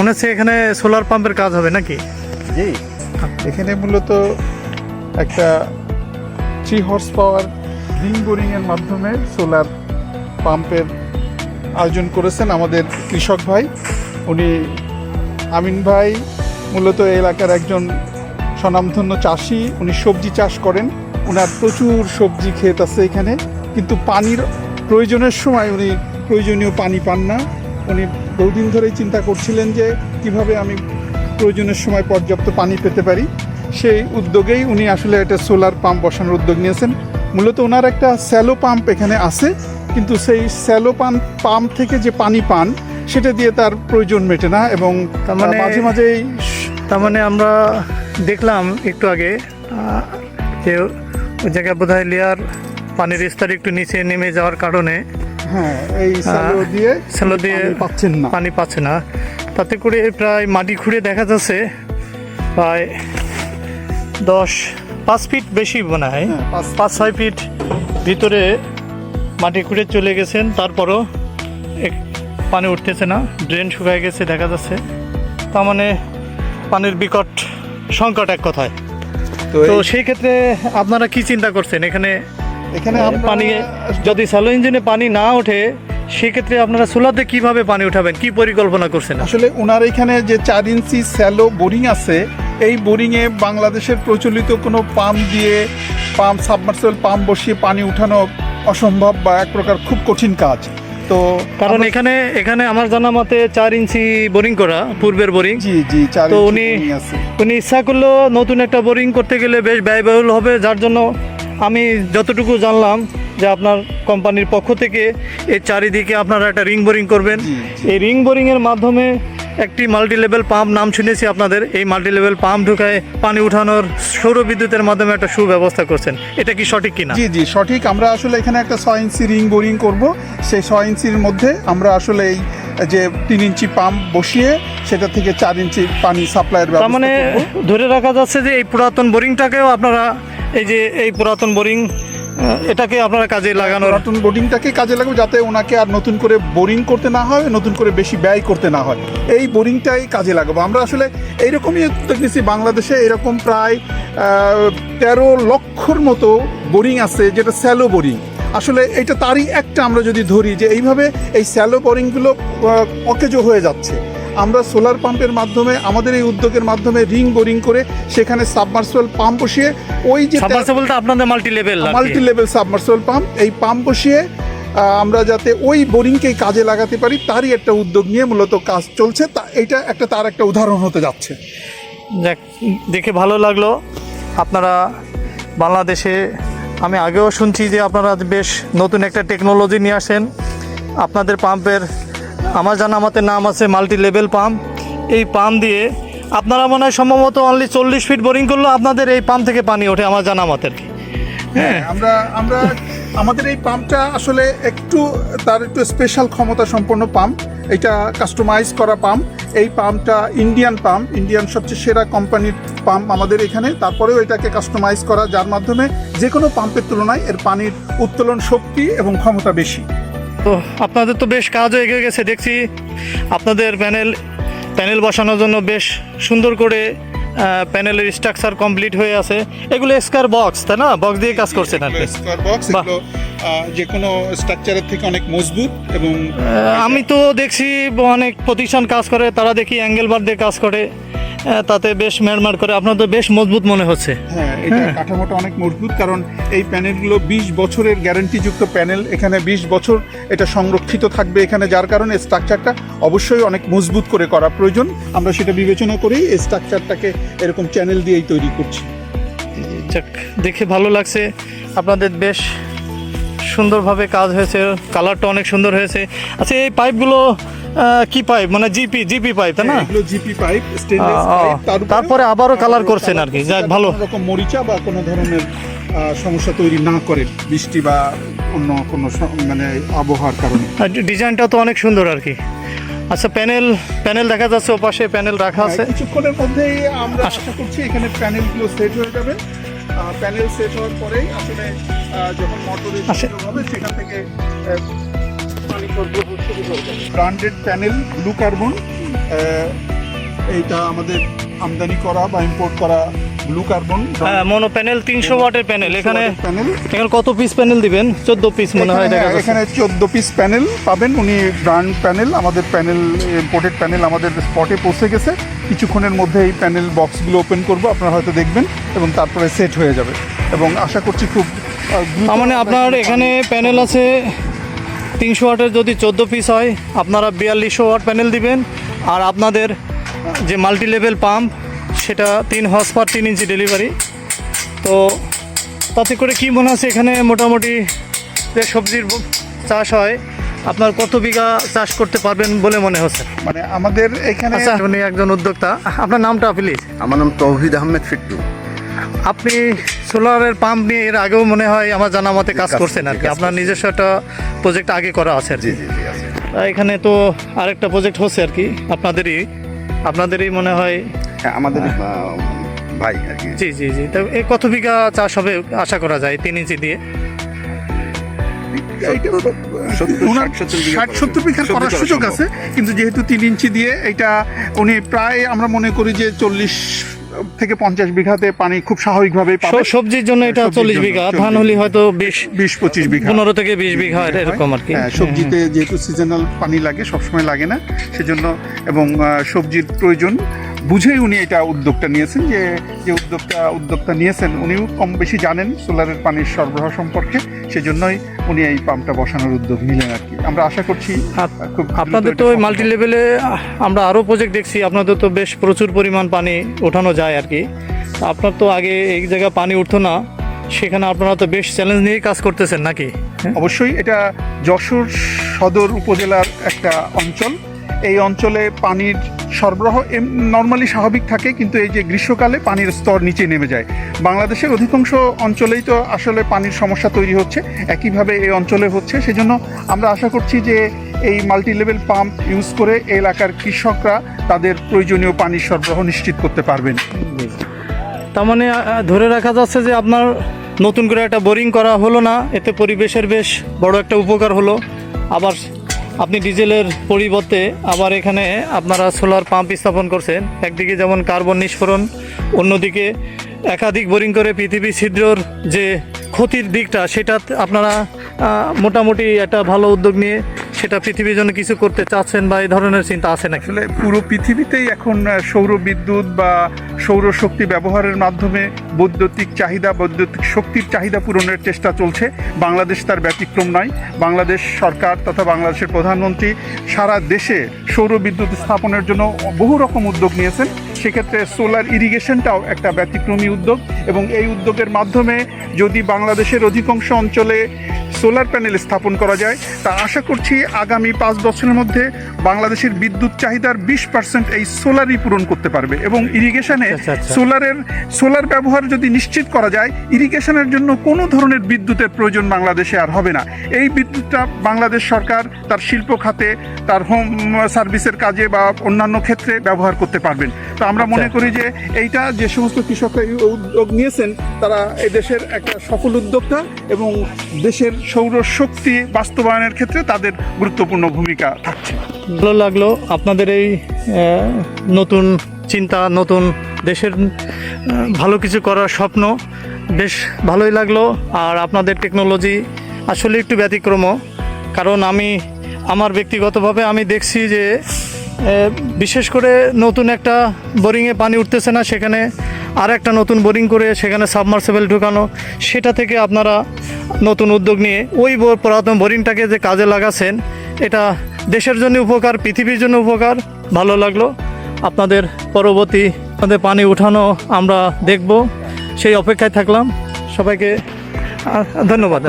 মনে হচ্ছে এখানে সোলার পাম্পের কাজ হবে নাকি? জি। এখানে মূলত একটা three horse power ring boring এর মাধ্যমে সোলার পাম্পের আয়োজন করেছেন আমাদের কৃষক ভাই। উনি আমিন ভাই, মূলত এলাকার একজন স্বনামধন্য চাষি। উনি সবজি চাষ করেন। ওনার প্রচুর সবজি ক্ষেত আছে এখানে। কিন্তু পানির প্রয়োজনের সময় উনি প্রয়োজনীয় পানি পান না। উনি বহুদিন ধরেই চিন্তা করছিলেন যে কীভাবে আমি প্রয়োজনের সময় পর্যাপ্ত পানি পেতে পারি। সেই উদ্যোগেই উনি আসলে একটা সোলার পাম্প বসানোর উদ্যোগ নিয়েছেন। মূলত ওনার একটা স্যালো পাম্প এখানে আছে কিন্তু সেই স্যালো পাম্প পাম্প থেকে যে পানি পান সেটা দিয়ে তার প্রয়োজন মেটে না এবং তার মানে- মাঝে মাঝেই তার মানে আমরা দেখলাম একটু আগে যে ওই জায়গায় বোধহয় লেয়ার পানির স্তর একটু নিচে নেমে যাওয়ার কারণে হ্যাঁ এই স্যালো দিয়ে স্যালো দিয়ে পানি পাচ্ছেন না। পানি পাচ্ছে না। তাতে করে প্রায় মাটি খুঁড়ে দেখা যাচ্ছে প্রায় দশ পাঁচ ফিট বেশি মনে হয়। হ্যাঁ, পাঁচ- ছয় ফিট ভিতরে মাটি খুঁড়ে চলে গেছেন তারপরও পানি উঠতেছে না ড্রেন শুকায় গেছে দেখা যাচ্ছে। তার মানে পানির বিকট সংকট এক কথায়। তো সেই ক্ষেত্রে আপনারা কি চিন্তা করছেন? এখানে এখানে আমরা পানি যদি স্যালো ইঞ্জিনে পানি না ওঠে সেক্ষেত্রে আপনারা সোলারতে কীভাবে পানি উঠাবেন? কি পরিকল্পনা করছেন আসলে ওনার এখানে যে চার ইঞ্চি স্যালো বোরিং আছে এই বোরিংয়ে বাংলাদেশের প্রচলিত কোনো পাম্প দিয়ে পাম্প সাবমার্সেল পাম্প বসিয়ে পানি উঠানো অসম্ভব বা এক প্রকার খুব কঠিন কাজ। তো কারণ এখানে এখানে আমার জানা মতে চার ইঞ্চি বোরিং করা পূর্বের বোরিং। জি জি তো উনি উনি ইচ্ছা করলেও নতুন একটা বোরিং করতে গেলে বেশ ব্যয়বহুল হবে যার জন্য আমি যতটুকু জানলাম যে আপনার কোম্পানির পক্ষ থেকে এই চারিদিকে আপনারা একটা রিং বোরিং করবেন। এই রিং বোরিংয়ের মাধ্যমে একটি মাল্টি লেভেল পাম্প নাম শুনেছি আপনাদের এই মাল্টি লেভেল পাম্প ঢুকায় পানি উঠানোর সৌর বিদ্যুতের মাধ্যমে একটা সুব্যবস্থা করছেন। এটা কি সঠিক কিনা? জি জি সঠিক। আমরা আসলে এখানে একটা ছয় ইঞ্চি রিং বোরিং করব। সেই ছয় ইঞ্চির মধ্যে আমরা আসলে এই যে তিন ইঞ্চি পাম্প বসিয়ে সেটা থেকে চার ইঞ্চি পানি সাপ্লাইয়ের ব্যবস্থা মানে ধরে রাখা যাচ্ছে যে এই পুরাতন বোরিংটাকেও আপনারা এই যে এই পুরাতন বোরিং এটাকে আপনারা কাজে লাগানো নতুন বোরিংটাকে কাজে লাগবে যাতে ওনাকে আর নতুন করে বোরিং করতে না হয়, নতুন করে বেশি ব্যয় করতে না হয়। এই বোরিংটাই কাজে লাগাবো। আমরা আসলে এইরকমই দেখতেছি বাংলাদেশে এরকম প্রায় তেরো লক্ষর মতো বোরিং আছে, যেটা স্যালো বোরিং। আসলে এটা তারই একটা আমরা যদি ধরি যে এইভাবে এই স্যালো বোরিংগুলো অকেজো হয়ে যাচ্ছে। আমরা সোলার পাম্পের মাধ্যমে আমাদের এই উদ্যোগের মাধ্যমে রিং বোরিং করে সেখানে সাবমার্সিবল পাম্প বসিয়ে ওই যে আপনাদের multi level multi level submersible pump এই পাম্প বসিয়ে আমরা যাতে ওই বোরিংকেই কাজে লাগাতে পারি তারই একটা উদ্যোগ নিয়ে মূলত কাজ চলছে। তা এটা একটা তার একটা উদাহরণ হতে যাচ্ছে। যাক দেখে ভালো লাগল। আপনারা বাংলাদেশে আমি আগেও শুনছি যে আপনারা বেশ নতুন একটা টেকনোলজি নিয়ে আসেন। আপনাদের পাম্পের আমার জানা মতে নাম আছে মাল্টি লেভেল পাম্প। এই পাম্প দিয়ে আপনারা মনে হয় সম্ভবত অনলি চল্লিশ ফিট বোরিং করলেও আপনাদের এই পাম্প থেকে পানি ওঠে আমার জানা আর কি হ্যাঁ আমরা আমরা, আমাদের এই পাম্পটা আসলে একটু, তার একটু স্পেশাল ক্ষমতা সম্পন্ন পাম্প। এটা কাস্টমাইজ করা পাম্প। এই পাম্পটা ইন্ডিয়ান পাম্প ইন্ডিয়ান সবচেয়ে সেরা কোম্পানির পাম্প আমাদের এখানে। তারপরেও এটাকে কাস্টমাইজ করা, যার মাধ্যমে যে কোনো পাম্পের তুলনায় এর পানির উত্তোলন শক্তি এবং ক্ষমতা বেশি। তো আপনাদের তো বেশ কাজও এগিয়ে গেছে দেখছি আপনাদের প্যানেল প্যানেল বসানোর জন্য বেশ সুন্দর করে প্যানেলের স্ট্রাকচার কমপ্লিট হয়ে আছে। এগুলো স্কোয়ার বক্স তাই না? বক্স দিয়ে কাজ করছেন আর স্কোয়ার বক্স। এগুলো যে কোনো স্ট্রাকচারের থেকে অনেক মজবুত এবং আমি তো দেখছি অনেক প্রতিষ্ঠান কাজ করে তারা দেখি অ্যাঙ্গেল বার দিয়ে কাজ করে। তাতে বেশ মেরমার করে আপনার তো বেশ মজবুত মনে হচ্ছে। হ্যাঁ এটা কাঠামোটা অনেক মজবুত কারণ এই প্যানেলগুলো বিশ বছরের গ্যারান্টিযুক্ত প্যানেল এখানে বিশ বছর এটা সংরক্ষিত থাকবে এখানে যার কারণে স্ট্রাকচারটা অবশ্যই অনেক মজবুত করে করা প্রয়োজন। আমরা সেটা বিবেচনা করেই এই স্ট্রাকচারটাকে এরকম চ্যানেল দিয়েই তৈরি করছি। যাক দেখে ভালো লাগছে। আপনাদের বেশ সুন্দরভাবে কাজ হয়েছে কালারটা অনেক সুন্দর হয়েছে। আচ্ছা এই পাইপগুলো কি পাইপ মানে জিপি জিপি পাইপ তাই না? এগুলো জিপি পাইপ স্টেনলেস পাইপ তারপরে আবারও colour করছেন আর কি, যাক, ভালো। রকম মরিচা বা কোনো ধরনের সমস্যা তৈরি না করে বৃষ্টি বা অন্য কোনো মানে আবহাওয়ার কারণে। ডিজাইনটা তো অনেক সুন্দর আর কি। আচ্ছা প্যানেল প্যানেল দেখা যাচ্ছে ওপাশে প্যানেল রাখা আছে। হ্যাঁ, কিছুক্ষণের মধ্যেই আমরা আশা করছি এখানে প্যানেলগুলো সেট হয়ে যাবে। প্যানেল সেট হওয়ার পরেই আসলে যখন মোটরের আচ্ছা। হবে সেখান থেকে পানি সরবরাহ ব্র্যান্ডেড প্যানেল ব্লু কার্বন এইটা আমাদের আমদানি করা বা ইম্পোর্ট করা ব্লু কার্বন। হ্যাঁ মনো প্যানেল তিনশো ওয়াটের প্যানেল। এখানে প্যানেল। এখানে কত পিস প্যানেল দিবেন? চোদ্দ পিস মনে হয় এখানে চোদ্দ পিস প্যানেল পাবেন। উনি ব্র্যান্ড প্যানেল আমাদের প্যানেল ইম্পোর্টেড প্যানেল আমাদের স্পটে পৌঁছে গেছে। কিছুক্ষণের মধ্যে এই প্যানেল বক্সগুলো ওপেন করব আপনারা হয়তো দেখবেন এবং তারপরে সেট হয়ে যাবে। এবং আশা করছি খুব মানে আপনার এখানে প্যানেল আছে তিনশো ওয়াটের যদি চোদ্দ পিস হয় আপনারা বিয়াল্লিশশো ওয়াট প্যানেল দিবেন। আর আপনাদের যে মাল্টি লেভেল পাম্প সেটা তিন হর্স পার তিন ইঞ্চি ডেলিভারি তো তাতে করে কি মনে আছে এখানে মোটামুটি যে সবজির চাষ হয় আপনার কত বিঘা চাষ করতে পারবেন বলে মনে হচ্ছে? মানে আমাদের এখানে আচ্ছা উনি একজন উদ্যোক্তা। আপনার নামটা প্লিজ আমার নাম তৌহিদ আহমেদ ফিট্টু। আপনি সোলারের পাম্প নিয়ে এর আগেও মনে হয় আমার জানা মতে কাজ করছেন আর কি। আপনার নিজস্ব একটা প্রজেক্ট আগে করা আছে আর জি কি। জি জি আছে। তা এখানে তো আরেকটা প্রজেক্ট হচ্ছে আর কি। আপনাদেরই আপনাদেরই মনে হয় হ্যাঁ আমাদের ভাই আর কি। জি জি জি। তো এই কত বিঘা চাষ হবে আশা করা যায় তিন ইঞ্চি দিয়ে? এইটা সত্তর, ষাট, করার সুযোগ আছে কিন্তু যেহেতু তিন ইঞ্চি দিয়ে এটা উনি প্রায় আমরা মনে করি যে চল্লিশ থেকে পঞ্চাশ বিঘাতে পানি খুব স্বাভাবিকভাবে পাবে। সবজির জন্য এটা চল্লিশ বিঘা ধান হলে হয়তো বিশ বিশ পঁচিশ বিঘা। পনেরো থেকে বিশ বিঘা এরকম আর কি। হ্যাঁ, সবজিতে যেহেতু সিজনাল পানি লাগে সবসময় লাগে না সেজন্য এবং সবজির প্রয়োজন বুঝেই উনি এটা উদ্যোগটা নিয়েছেন যে যে উদ্যোগটা উদ্যোক্তা নিয়েছেন উনিও কম বেশি জানেন সোলারের পানির সরবরাহ সম্পর্কে। সেজন্যই উনি এই পাম্পটা বসানোর উদ্যোগ নিলেন আর কি। আমরা আশা করছি খুব আপনাদের তো ওই মাল্টি লেভেলে আমরা আরও প্রজেক্ট দেখছি আপনাদের তো বেশ প্রচুর পরিমাণ পানি ওঠানো যায় আর কি। আপনার তো আগে এই জায়গায় পানি উঠতো না সেখানে আপনারা তো বেশ চ্যালেঞ্জ নিয়েই কাজ করতেছেন নাকি? হ্যাঁ? অবশ্যই এটা যশোর সদর উপজেলার একটা অঞ্চল। এই অঞ্চলে পানির সরবরাহ নর্মালি স্বাভাবিক থাকে, কিন্তু এই যে গ্রীষ্মকালে পানির স্তর নিচে নেমে যায়। বাংলাদেশের অধিকাংশ অঞ্চলেই তো আসলে পানির সমস্যা তৈরি হচ্ছে, একইভাবে এই অঞ্চলে হচ্ছে। সেজন্য আমরা আশা করছি যে এই মাল্টি লেভেল পাম্প ইউজ করে এলাকার কৃষকরা তাদের প্রয়োজনীয় পানির সরবরাহ নিশ্চিত করতে পারবেন। তার মানে ধরে রাখা যাচ্ছে যে আপনার নতুন করে একটা বোরিং করা হলো না, এতে পরিবেশের বেশ বড় একটা উপকার হলো। আবার আপনি ডিজেলের পরিবর্তে আবার এখানে আপনারা সোলার পাম্প স্থাপন করছেন। একদিকে যেমন কার্বন নিঃসরণ, অন্যদিকে একাধিক বোরিং করে পৃথিবী ছিদ্রর যে ক্ষতির দিকটা সেটা আপনারা মোটামুটি একটা ভালো উদ্যোগ নিয়ে সেটা পৃথিবীর জন্য কিছু করতে চাচ্ছেন বা এই ধরনের চিন্তা আছে নাকি? আসলে পুরো পৃথিবীতেই এখন সৌর বিদ্যুৎ বা সৌরশক্তি ব্যবহারের মাধ্যমে বৈদ্যুতিক চাহিদা, বৈদ্যুতিক শক্তির চাহিদা পূরণের চেষ্টা চলছে। বাংলাদেশ তার ব্যতিক্রম নয়। বাংলাদেশ সরকার তথা বাংলাদেশের প্রধানমন্ত্রী সারা দেশে সৌর বিদ্যুৎ স্থাপনের জন্য বহু রকম উদ্যোগ নিয়েছেন। সেক্ষেত্রে সোলার ইরিগেশনটাও একটা ব্যতিক্রমী উদ্যোগ এবং এই উদ্যোগের মাধ্যমে যদি বাংলাদেশের অধিকাংশ অঞ্চলে সোলার প্যানেল স্থাপন করা যায়। তা আশা করছি আগামী পাঁচ বছরের মধ্যে বাংলাদেশের বিদ্যুৎ চাহিদার বিশ পার্সেন্ট এই সোলারই পূরণ করতে পারবে এবং ইরিগেশনে আচ্ছা, আচ্ছা। সোলারের সোলার ব্যবহার যদি নিশ্চিত করা যায় ইরিগেশনের জন্য কোনো ধরনের বিদ্যুতের প্রয়োজন বাংলাদেশে আর হবে না। এই বিদ্যুৎটা বাংলাদেশ সরকার তার শিল্প খাতে তার হোম সার্ভিসের কাজে বা অন্যান্য ক্ষেত্রে ব্যবহার করতে পারবেন। তো আমরা মনে আচ্ছা। করি যে এইটা যে সমস্ত কৃষকরা উদ্যোগ নিয়েছেন তারা এই দেশের একটা সফল উদ্যোক্তা এবং দেশের সৌর শক্তি বাস্তবায়নের ক্ষেত্রে তাদের গুরুত্বপূর্ণ ভূমিকা থাকছে। ভালো লাগল আপনাদের এই নতুন চিন্তা নতুন দেশের ভালো কিছু করার স্বপ্ন। বেশ ভালোই লাগল। আর আপনাদের টেকনোলজি আসলে একটু ব্যতিক্রম কারণ আমি আমার ব্যক্তিগতভাবে আমি দেখছি যে বিশেষ করে নতুন একটা বোরিংয়ে পানি উঠতেছে না, সেখানে আর একটা নতুন বোরিং করে সেখানে সাবমার্সেবল ঢুকানো, সেটা থেকে আপনারা নতুন উদ্যোগ নিয়ে ওই পুরাতন বোরিংটাকে যে কাজে লাগাচ্ছেন এটা দেশের জন্য উপকার, পৃথিবীর জন্য উপকার। ভালো লাগল। আপনাদের পরবর্তী আপনাদের পানি উঠানো আমরা দেখব। সেই অপেক্ষায় থাকলাম। সবাইকে ধন্যবাদ।